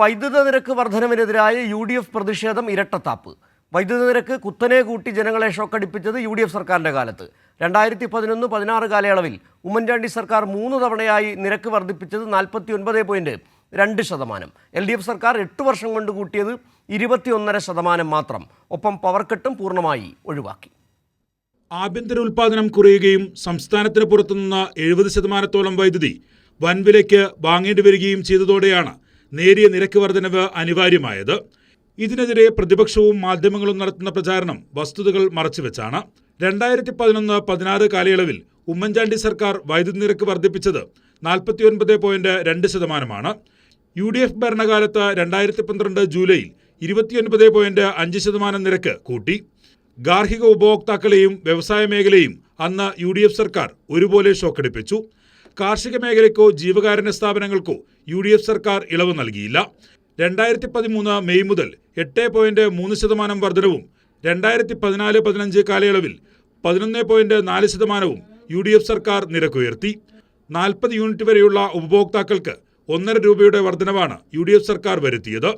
വൈദ്യുത നിരക്ക് വർധനവിനെതിരായ U D F പ്രതിഷേധം ഇരട്ടത്താപ്പ്. വൈദ്യുത നിരക്ക് കുത്തനെ കൂട്ടി ജനങ്ങളെ ഷോക്കടിപ്പിച്ചത് യു ഡി എഫ് സർക്കാരിന്റെ കാലത്ത്. രണ്ടായിരത്തി പതിനൊന്ന് പതിനാറ് കാലയളവിൽ ഉമ്മൻചാണ്ടി സർക്കാർ മൂന്ന് തവണയായി നിരക്ക് വർദ്ധിപ്പിച്ചത് നാൽപ്പത്തി ഒൻപത് പോയിന്റ് രണ്ട് ശതമാനം. എൽ ഡി എഫ് സർക്കാർ എട്ട് വർഷം കൊണ്ട് കൂട്ടിയത് ഇരുപത്തിയൊന്നര ശതമാനം മാത്രം. ഒപ്പം പവർ പൂർണമായി ഒഴിവാക്കി. ആഭ്യന്തര ഉൽപാദനം കുറയുകയും സംസ്ഥാനത്തിന് പുറത്തുനിന്ന് എഴുപത് ശതമാനത്തോളം വൈദ്യുതി വൻവിലയ്ക്ക് വാങ്ങേണ്ടി വരികയും ചെയ്തതോടെയാണ് നേരിയ നിരക്ക് വർധനവ് അനിവാര്യമായത്. ഇതിനെതിരെ പ്രതിപക്ഷവും മാധ്യമങ്ങളും നടത്തുന്ന പ്രചാരണം വസ്തുതകൾ മറച്ചുവെച്ചാണ്. രണ്ടായിരത്തി പതിനൊന്ന് പതിനാറ് കാലയളവിൽ ഉമ്മൻചാണ്ടി സർക്കാർ വൈദ്യുതി നിരക്ക് വർദ്ധിപ്പിച്ചത് നാൽപ്പത്തിയൊൻപത് പോയിന്റ് രണ്ട് ശതമാനമാണ്. യു ഡി എഫ് ഭരണകാലത്ത് രണ്ടായിരത്തി പന്ത്രണ്ട് ജൂലൈയിൽ ഇരുപത്തിയൊൻപത് പോയിന്റ് അഞ്ച് ശതമാനം നിരക്ക് കൂട്ടി. ഗാർഹിക ഉപഭോക്താക്കളെയും വ്യവസായ മേഖലയും അന്ന് യു ഡി എഫ് സർക്കാർ ഒരുപോലെ ഷോക്കടിപ്പിച്ചു. കാർഷിക മേഖലയ്ക്കോ ജീവകാരുണ്യ സ്ഥാപനങ്ങൾക്കോ യു ഡി എഫ് സർക്കാർ ഇളവ് നൽകിയില്ല. രണ്ടായിരത്തി പതിമൂന്ന് മെയ് മുതൽ എട്ട് പോയിന്റ് മൂന്ന് ശതമാനം വർധനവും രണ്ടായിരത്തി പതിനാല് പതിനഞ്ച് കാലയളവിൽ പതിനൊന്ന് പോയിന്റ് നാല് ശതമാനവും യു ഡി എഫ് സർക്കാർ നിരക്കുയർത്തി. നാൽപ്പത് യൂണിറ്റ് വരെയുള്ള ഉപഭോക്താക്കൾക്ക് ഒന്നര രൂപയുടെ വർധനവാണ് യു ഡി എഫ് സർക്കാർ വരുത്തിയത്.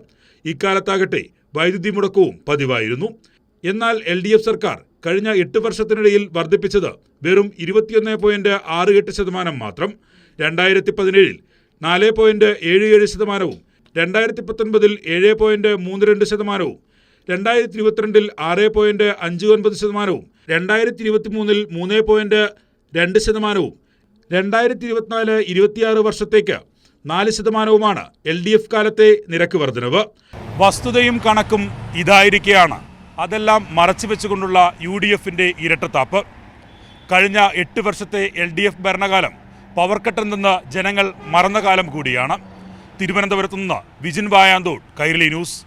ഇക്കാലത്താകട്ടെ വൈദ്യുതി മുടക്കവും പതിവായിരുന്നു. എന്നാൽ എൽ ഡി എഫ് സർക്കാർ കഴിഞ്ഞ എട്ട് വർഷത്തിനിടയിൽ വർദ്ധിപ്പിച്ചത് വെറും ഇരുപത്തിയൊന്ന് പോയിന്റ് ആറ് എട്ട് ശതമാനം മാത്രം. രണ്ടായിരത്തി പതിനേഴിൽ നാല് പോയിന്റ് ഏഴ് ഏഴ് ശതമാനവും രണ്ടായിരത്തി പത്തൊൻപതിൽ ഏഴ് പോയിന്റ് മൂന്ന് രണ്ട് ശതമാനവും രണ്ടായിരത്തി ഇരുപത്തിരണ്ടിൽ ആറ് പോയിന്റ് അഞ്ച് ഒൻപത് ശതമാനവും രണ്ടായിരത്തി ഇരുപത്തി മൂന്നിൽ മൂന്ന് പോയിന്റ് രണ്ട് ശതമാനവും രണ്ടായിരത്തി ഇരുപത്തിനാല് ഇരുപത്തിയാറ് വർഷത്തേക്ക് നാല് ശതമാനവുമാണ് എൽ ഡി എഫ് കാലത്തെ നിരക്ക് വർധനവ്. വസ്തുതയും കണക്കും ഇതായിരിക്കെയാണ്. അതെല്ലാം മറച്ചു വെച്ചുകൊണ്ടുള്ള യു ഡി എഫിന്റെ ഇരട്ടത്താപ്പ്. കഴിഞ്ഞ എട്ട് വർഷത്തെ എൽ ഡി എഫ് ഭരണകാലം പവർ നിന്ന് ജനങ്ങൾ മറന്ന കാലം കൂടിയാണ്. തിരുവനന്തപുരത്തു നിന്ന് വിജിൻ വായാന്തോട് കൈരളി ന്യൂസ്.